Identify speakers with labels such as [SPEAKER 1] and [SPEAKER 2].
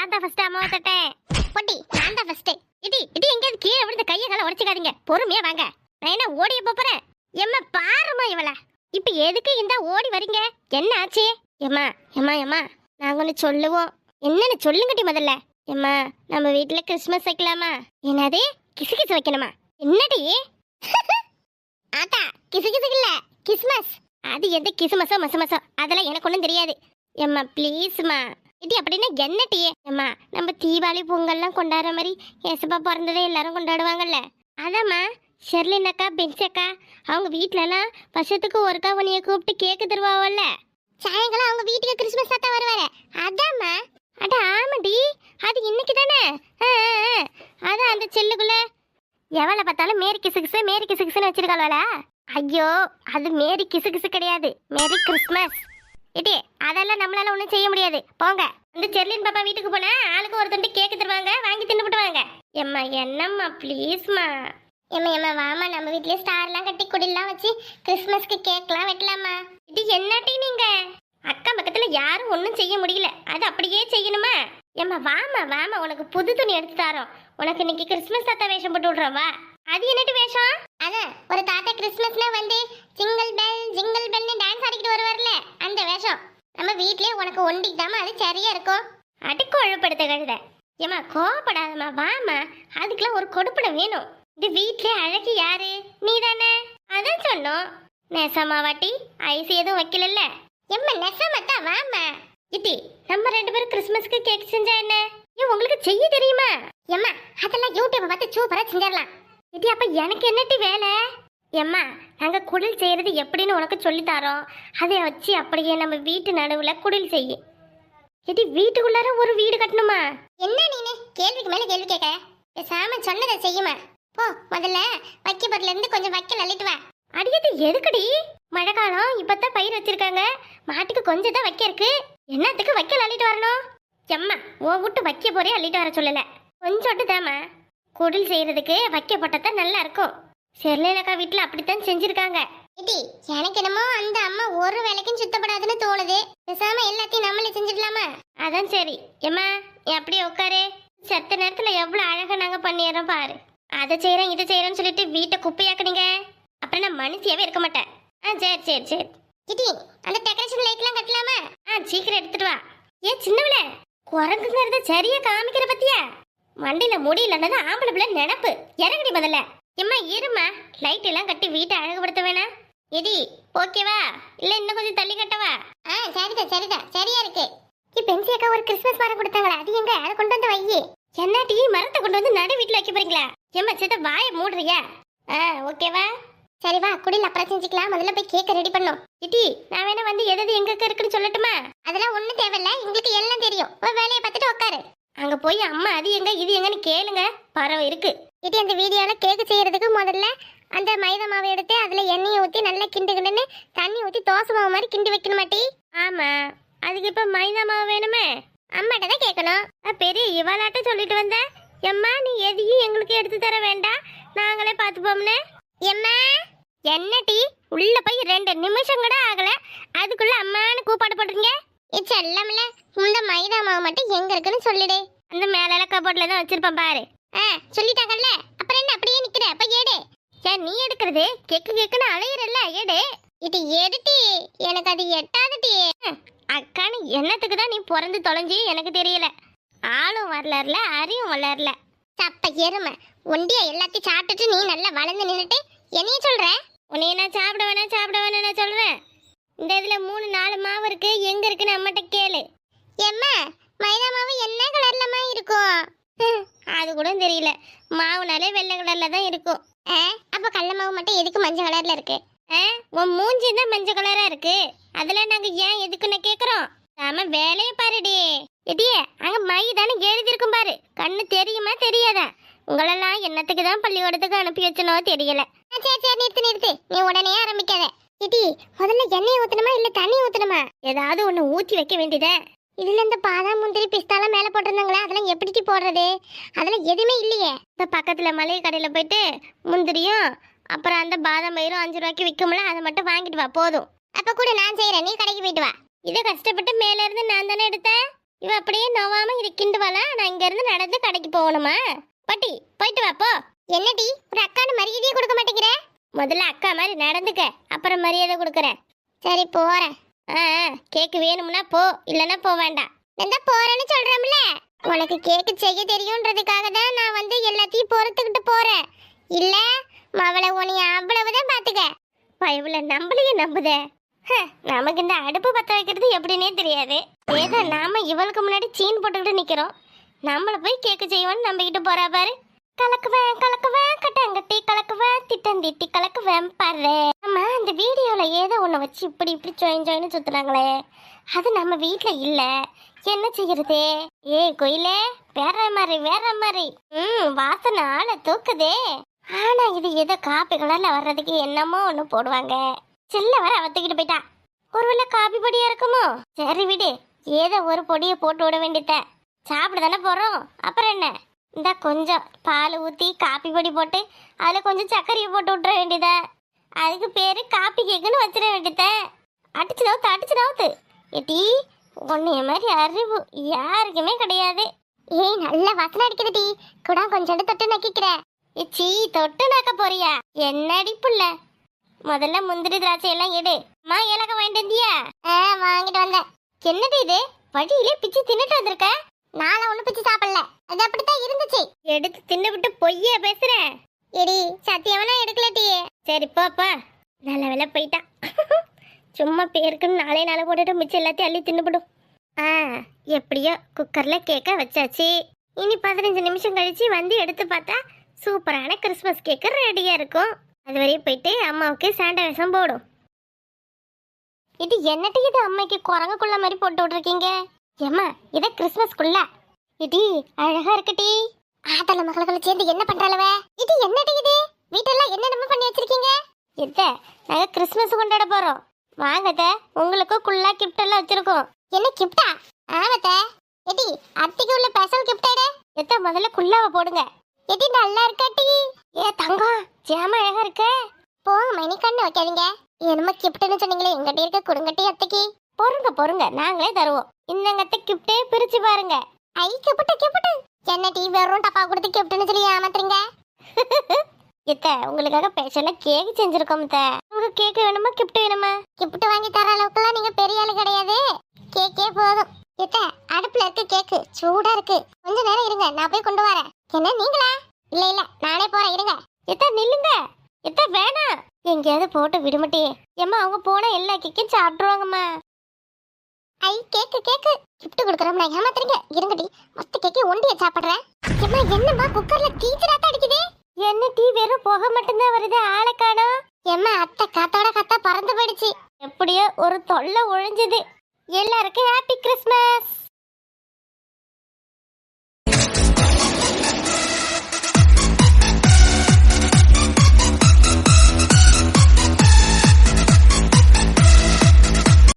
[SPEAKER 1] நான் தான் ஃபர்ஸ்ட் அம்மாவை தட்டேன். பொட்டி நான் தான் ஃபர்ஸ்ட் இடி இடி எங்கேயாவது கீழே விழுந்து கையை காலை உடச்சிக்காதீங்க. பொறுமையா வாங்க. நான் என்ன ஓடிய போறேன்? எம்மா பாருமா இவள. இப்ப எதுக்கு இந்த ஓடி வரீங்க? என்ன ஆச்சு? எம்மா எம்மா எம்மா நாங்க ஒன்று சொல்லுவோம். என்னன்னு சொல்லுங்கடி முதல்ல. எம்மா நம்ம வீட்டுல கிறிஸ்மஸ் வைக்கலாமா? என்னது? கிசு கிசு வைக்கணுமா? என்னடி? ஆத்தா கிசு கிசு இல்ல கிறிஸ்மஸ் அது எந்த கிசுமசோ மசமசோ? அதெல்லாம் எனக்கு ஒன்றும் தெரியாது. எம்மா ப்ளீஸ்மா இது அப்படின்னா என்ன டீ அம்மா நம்ம தீபாவளி பொங்கல்லாம் கொண்டாடுற மாதிரி ஏசப்பா பிறந்ததே எல்லாரும் கொண்டாடுவாங்கல்ல. அதாம்மா ஷெர்லின் அக்கா பென்ஸ் அக்கா அவங்க வீட்டிலலாம் வருஷத்துக்கு ஒருக்கா உன்னைய கூப்பிட்டு கேக்கு தருவாவல்ல சாயங்காலம் அவங்க வீட்டுக்கு கிறிஸ்மஸ் தாத்தா வருவாரு. அதாம்மா அட ஆமாடி அது இன்னைக்கு தானே அதான் அந்த செல்லுக்குள்ள. எவளை பார்த்தாலும் மேரி கிசு கிசு மேரி கிசு கிசுன்னு வச்சிருக்காளா ஐயோ அது மேரி கிசு கிசு கிடையாது. மேரி கிறிஸ்மஸ் இடி அதெல்லாம் நம்மளால ஒன்றும் செய்ய முடியாது. போங்க. இந்த செர்லின் பாப்பா வீட்டுக்கு போனா ஆளுக்கு ஒரு துண்டு கேக்கு தருவாங்க வாங்கி தின்னுபிட்டு வாங்க எம்மா என்னம்மா ப்ளீஸ்மா எம்மா எம்மா வாமா நம்ம வீட்லயே ஸ்டார்லாம் கட்டி குடிலாம் வச்சு கிறிஸ்மஸ்க்கு கேக்லாம் வெட்டலாமா? இது என்னட்டி நீங்க? அக்கம் பக்கத்துல யாரும் ஒன்றும் செய்ய முடியல. அது அப்படியே செய்யணுமா? எம்மா வாமா வாமா உனக்கு புது துணி எடுத்து தரோம். உனக்கு இன்னைக்கு கிறிஸ்மஸ் தாத்தா வேஷம் போட்டு விட்றோம் வா. அது என்னட்டு வேஷம்? அதான் ஒரு தாத்தா கிறிஸ்மஸ்னா வந்து ஜிங்கிள் பெல் ஜிங்கிள் பெல்னு டான்ஸ் ஆடிக்கிட்டு வருவார்ல அந்த வேஷம். நம்ம வீட்லயே உனக்கு ஒண்டிக்கிட்டாம அது சரியா இருக்கும் அடுக்கு ஒழுப்படுத்த கழுத. ஏமா கோவப்படாதம்மா வாமா அதுக்கெல்லாம் ஒரு கொடுப்பனை வேணும். இது வீட்லயே அழகு யாரு? நீ தானே அதான் சொன்னோம். நெசமா வாட்டி ஐஸ் எதுவும் வைக்கலல்ல. எம்மா நெசமாத்தா வாமா இட்டி நம்ம ரெண்டு பேரும் கிறிஸ்மஸ்க்கு கேக் செஞ்சா என்ன? ஏன் உங்களுக்கு செய்ய தெரியுமா? எம்மா அதெல்லாம் யூடியூப் பார்த்து சூப்பரா செஞ்சிடலாம். இட்டி அப்ப எனக்கு என்னட்டி வேலை? எம்மா நாங்க குடில் செய்யறது எப்படின்னு உனக்கு சொல்லி தரோம். அதை வச்சு அப்படியே நம்ம வீட்டு நடுவுல குடில் செய்ய. இடி வீட்டுக்குள்ளார ஒரு வீடு கட்டணுமா? என்ன நீனு? கேள்விக்கு மேல கேள்வி கேட்க பேசாம சொன்னதை செய்யுமா? போ முதல்ல வைக்க பொருள்ல இருந்து கொஞ்சம் வைக்க அள்ளிட்டு வா. அடியது எதுக்குடி? மழை காலம் இப்பதான் பயிர் வச்சிருக்காங்க. மாட்டுக்கு கொஞ்சம் தான் வைக்க இருக்கு. என்னத்துக்கு வைக்கல் அள்ளிட்டு வரணும்? எம்மா ஓ விட்டு வைக்க போறே அள்ளிட்டு வர சொல்லல. கொஞ்சோட்டு தாமா குடில் செய்யறதுக்கு வைக்க போட்டதான் நல்லா இருக்கும். செர்லேனக்கா வீட்டுல அப்படித்தான் செஞ்சிருக்காங்க. இடி எனக்கு என்னமோ அந்த அம்மா ஒரு வேலைக்கும் சுத்தப்படாதுன்னு தோணுது. பேசாம எல்லாத்தையும் நம்மளே செஞ்சிடலாமா? அதான் சரி. எம்மா நீ அப்படியே உட்காரு. செத்த நேரத்துல எவ்வளவு அழகா நாங்க பண்ணிடுறோம் பாரு. அதை செய்யறோம் இதை செய்யறோம்னு சொல்லிட்டு வீட்டை குப்பையாக்குனீங்க. அப்புறம் நான் மனுஷியாவே இருக்க மாட்டேன். ஆ சரி சரி சரி. கிட்டி அந்த டெக்கரேஷன் லைட்லாம் கட்டலாமா? ஆ சீக்கிரம் எடுத்துட்டு வா. ஏன் சின்னவள குரங்குங்கிறத சரியா காமிக்கிற பத்தியா? மண்டையில முடியலன்னு ஆம்பளை பிள்ளை நினப்பு. இறங்கடி முதல்ல. எம்மா இருமா லைட் எல்லாம் கட்டி வீட்டை அழகுபடுத்த வேணாம் எடி ஓகேவா இல்ல இன்னும் கொஞ்சம் தள்ளி கட்டவா? ஆ சரிதா சரிதா. சரியா இருக்கு. நீ பென்சி அக்கா ஒரு கிறிஸ்மஸ் மரம் கொடுத்தாங்களா? அது எங்க? அதை கொண்டு வந்து வை என்ன டீ மரத்தை கொண்டு வந்து நடு வீட்டுல வைக்க போறீங்களா? எம்மா சேத்த வாயை மூடுறியா? ஆ ஓகேவா சரி வா குடியில் அப்புறம் செஞ்சுக்கலாம். முதல்ல போய் கேக்க ரெடி பண்ணும். இட்டி நான் வேணா வந்து எது எது எங்க இருக்குன்னு சொல்லட்டுமா? அதெல்லாம் ஒண்ணும் தேவையில்ல. எங்களுக்கு எல்லாம் தெரியும். உன் வேலையை பார்த்துட்டு உட்காரு அங்க போய் அம்மா அது எங்க? இது எங்கன்னு கேளுங்க. பறவை இருக்கு. இது அந்த வீடியோல கேக்கு செய்யறதுக்கு முதல்ல அந்த மைதா மாவை எடுத்து அதுல எண்ணெயை ஊத்தி நல்லா கிண்டு கிண்டுன்னு தண்ணி ஊத்தி தோசை மாவு மாதிரி கிண்டி வைக்கணும் மாட்டி ஆமா. அதுக்கு இப்ப மைதா மாவு வேணுமே? அம்மாட்ட தான் கேட்கணும் பெரிய இவளாட்ட சொல்லிட்டு வந்தேன் எம்மா நீ எதையும் எங்களுக்கு எடுத்து தர வேண்டாம். நாங்களே பார்த்துப்போம்னு. எம்மா என்ன டீ? உள்ள போய் ரெண்டு நிமிஷம் கூட ஆகல. அதுக்குள்ள அம்மான்னு கூப்பாடு போட்டுருங்க இட்ஸ் எல்லாம்ல மட்டும் எங்க இருக்குன்னு சொல்லிடு. அந்த மேல கபோர்ட்ல தான் வச்சிருப்பேன் பாரு. ஆ சொல்லிட்டாங்கல்ல? அப்புறம் என்ன? அப்படியே நிக்கிற. அப்ப ஏடு ஏன் நீ எடுக்கிறது? கேக்கு கேக்குன்னு அலையிறல்ல எடு. இது எடுட்டி. எனக்கு அது எட்டாதுட்டி அக்கானு என்னத்துக்கு தான் நீ பிறந்து தொலைஞ்சி எனக்கு தெரியல. ஆளும் வரலர்ல அறிவும் வளரல. சப்ப எருமை. ஒண்டியா எல்லாத்தையும் சாப்பிட்டுட்டு நீ நல்லா வளர்ந்து நின்னுட்டு என்னைய சொல்ற? உன்னைய நான் சாப்பிட வேணாம் சாப்பிட வேணாம் நான் சொல்றேன். இந்த இதுல மூணு நாலு மாவு இருக்கு. எங்க இருக்குன்னு அம்மாட்ட கேளு. எம்மா மைதா மாவு என்ன கலர்லமா இருக்கும்? அது கூட தெரியல. மாவுனாலே வெள்ளை கலர்ல தான் இருக்கும். அப்ப கடல மாவு மட்டும் எதுக்கு மஞ்சள் கலர்ல இருக்கு? ஆ, உன் மூஞ்சி தான் மஞ்சள் கலரா இருக்கு. அதுல நாங்க ஏன் எதுக்குன்னு கேக்குறோம்? நாம வேலையை பாருடி. எடியே அங்க மை தானே எழுதியிருக்கும் பாரு. கண்ணு தெரியுமா தெரியாதா? உங்களெல்லாம் என்னத்துக்கு தான் பள்ளிக்கூடத்துக்கு அனுப்பி வச்சனோ தெரியல. சரி சரி நிறுத்து நிறுத்து. நீ உடனே ஆரம்பிக்காத. இடி முதல்ல எண்ணெய் ஊத்தணுமா இல்ல தண்ணி ஊத்தணுமா? ஏதாவது ஒண்ணு ஊத்தி வைக்க வேண்டியதே? இதுல இந்த பாதாம் முந்திரி பிஸ்தாலாம் மேல போட்டிருந்தாங்களே அதெல்லாம் எப்படி போடுறது? அதெல்லாம் எதுவுமே இல்லையே. இப்ப பக்கத்துல மளிகை கடையில போயிட்டு முந்திரியும் அப்புறம் அந்த பாதாம் பயிரும் அஞ்சு ரூபாய்க்கு விற்கும்ல அதை மட்டும் வாங்கிட்டு வா போதும். அப்ப கூட நான் செய்யறேன் நீ கடைக்கு போயிட்டு வா. இதை கஷ்டப்பட்டு மேல இருந்து நான் தானே எடுத்தேன்? இவ அப்படியே நோவாம இருக்கின்றவாளா நான் இங்க இருந்து நடந்து கடைக்கு போகணுமா? பட்டி போயிட்டு வா போ. என்னடி ஒரு அக்கான்னு மரியாதையே கொடுக்க மாட்டேங்கிற? முதல்ல அக்கா மாதிரி நடந்துக்க அப்புறம் மரியாதை கொடுக்குறேன் சரி போறேன். ஆ கேக்கு வேணும்னா போ இல்லைன்னா போக வேண்டாம். நான் போறேன்னு சொல்றேன்ல உனக்கு கேக்கு செய்ய தெரியுன்றதுக்காக தான் நான் வந்து எல்லாத்தையும் பொறுத்துக்கிட்டு போறேன். இல்ல மவளை உனைய அவ்வளவுதான் பாத்துக்க. பயவுல நம்மளையே நம்புதே. ஹ, நமக்கு இந்த அடுப்பு பத்த வைக்கிறது எப்படின்னே தெரியாது. ஏதோ நாம இவளுக்கு முன்னாடி சீன் போட்டுக்கிட்டு நிக்கிறோம். நம்மள போய் கேக்கு செய்வோன்னு நம்பிக்கிட்டு போறா பாரு. கலக்குவேன் கலக்குவேன் கட்டாங்கட்டி கலக்குவேன் திட்டந்திட்டி கலக்குவேன் பாரு. நம்ம அந்த வீடியோவில் ஏதோ ஒன்று வச்சு இப்படி இப்படி ஜாயின் ஜாயின்னு சுற்றுனாங்களே அது நம்ம வீட்டில் இல்லை. என்ன செய்யறது? ஏய் கோயிலே வேற மாதிரி வேற மாதிரி. ம் வாசனை ஆளை தூக்குதே. ஆனால் இது ஏதோ காப்பி கலரில் வர்றதுக்கு என்னமோ ஒன்று போடுவாங்க. செல்ல வர அவத்துக்கிட்டு போயிட்டா. ஒருவேளை காப்பி பொடியா இருக்குமோ? சரி விடு. ஏதோ ஒரு பொடியை போட்டு விட வேண்டியத. சாப்பிட தானே போகிறோம் அப்புறம் என்ன? இந்த கொஞ்சம் பால் ஊற்றி காப்பி பொடி போட்டு அதில் கொஞ்சம் சர்க்கரையை போட்டு விட்டுற வேண்டியதை. அதுக்கு பேர் காப்பி கேக்குன்னு வச்சிட வேண்டியத அடிச்சு நவுத்து அடிச்சு நவுத்து. எட்டி உன்னைய மாதிரி அறிவு யாருக்குமே கிடையாது. ஏய் நல்ல வாசனை அடிக்குது டி. கூட கொஞ்சோண்டு தொட்டு நக்கிக்கிற. சீ தொட்டு நக்க போறியா? என்னடி புள்ள? முதல்ல முந்திரி திராட்சை எல்லாம் எடு. மா ஏலக்க வாங்கிட்டு வந்தியா? ஆ வாங்கிட்டு வந்தேன். என்னடி இது? வழியிலே பிச்சு தின்னுட்டு வந்திருக்க? நாளை ஒண்ணு பிச்சு சாப்பிடல. அது அப்படித்தான் இருந்துச்சு. எடுத்து தின்னு விட்டு பொய்ய பேசுறேன் எடி எடுக்கல எடுக்கலட்டி சரி போப்பா நல்ல வேலை போயிட்டான் சும்மா பேருக்குன்னு நாளே நாளை போட்டுட்டு மிச்சம் எல்லாத்தையும் அள்ளி தின்னுபிடும். ஆ எப்படியோ குக்கர்ல கேக்க வச்சாச்சு. இனி பதினஞ்சு நிமிஷம் கழிச்சு வந்து எடுத்து பார்த்தா சூப்பரான கிறிஸ்மஸ் கேக்கு ரெடியா இருக்கும். அது வரையும் போயிட்டு அம்மாவுக்கு சாண்ட வேஷம் போடும். இது என்னட்டு இது அம்மைக்கு குரங்குக்குள்ள மாதிரி போட்டு விட்ருக்கீங்க ஏம்மா இத கிறிஸ்மஸ்க்குள்ள இடி அழகா இருக்குடி ஆதல மகளுக்குள்ள சேர்ந்து என்ன பண்றாளவ? இது என்னடி இது? வீட்டெல்லாம் என்னென்னமோ பண்ணி வச்சிருக்கீங்க? எத்த நாங்க கிறிஸ்மஸ் கொண்டாட போறோம். வாங்கத்த உங்களுக்கு குள்ளா கிஃப்ட் எல்லாம் வச்சிருக்கோம். என்ன கிஃப்டா ஆமத்த எடி அத்திக்கு உள்ள ஸ்பெஷல் கிஃப்ட் எடு. எத்த முதல்ல குள்ளாவை போடுங்க. எடி நல்லா இருக்காட்டி ஏ தங்கம் ஜாம அழகா இருக்க. போங்க மணி கண்ணு வைக்காதீங்க. என்னமோ கிஃப்ட்னு சொன்னீங்களே எங்கிட்ட இருக்க குடுங்கட்டி அத்தைக்கு. பொறுங்க பொறுங்க நாங்களே தருவோம். இந்தங்கத்த கிஃப்டே பிரிச்சு பாருங்க. ஐ கிஃப்ட் கிஃப்ட் என்ன டீ வெறும் டப்பா கொடுத்து கிஃப்ட்னு சொல்லி ஏமாத்துறீங்க? இத்த உங்களுக்காக ஸ்பெஷலா கேக் செஞ்சிருக்கோம் இத்த உங்களுக்கு கேக் வேணுமா கிஃப்ட் வேணுமா? கிஃப்ட் வாங்கி தர அளவுக்குலாம் நீங்க பெரிய ஆளு கிடையாது. கேக்கே போதும். இத்த அடுப்புல இருக்க கேக்கு சூடா இருக்கு. கொஞ்ச நேரம் இருங்க நான் போய் கொண்டு வரேன். என்ன நீங்களா? இல்ல இல்ல நானே போறேன் இருங்க. எத்த நில்லுங்க. எத்த வேணாம் எங்கேயாவது போட்டு விடுமட்டி. ஏம்மா அவங்க போனா எல்லா கேக்கையும் சாப்பிட்டுருவாங்கம்மா. ஐ கேக்கு கேக்கு. கிஃப்ட் கொடுக்குறோம் நான் ஏமாத்துறீங்க. இருங்கடி மொத்த கேக்கை ஒண்டிய சாப்பிடுறேன். ஏம்மா என்னம்மா குக்கர்ல டீச்சராத்த அடிக்குது. என்ன டீ வெறும் புகை மட்டும்தான் வருது ஆளை காணோம். ஏம்மா அத்தை காத்தோட காத்தா பறந்து போயிடுச்சு. எப்படியோ ஒரு தொல்லை ஒழிஞ்சது. எல்லாருக்கும் ஹாப்பி கிறிஸ்மஸ்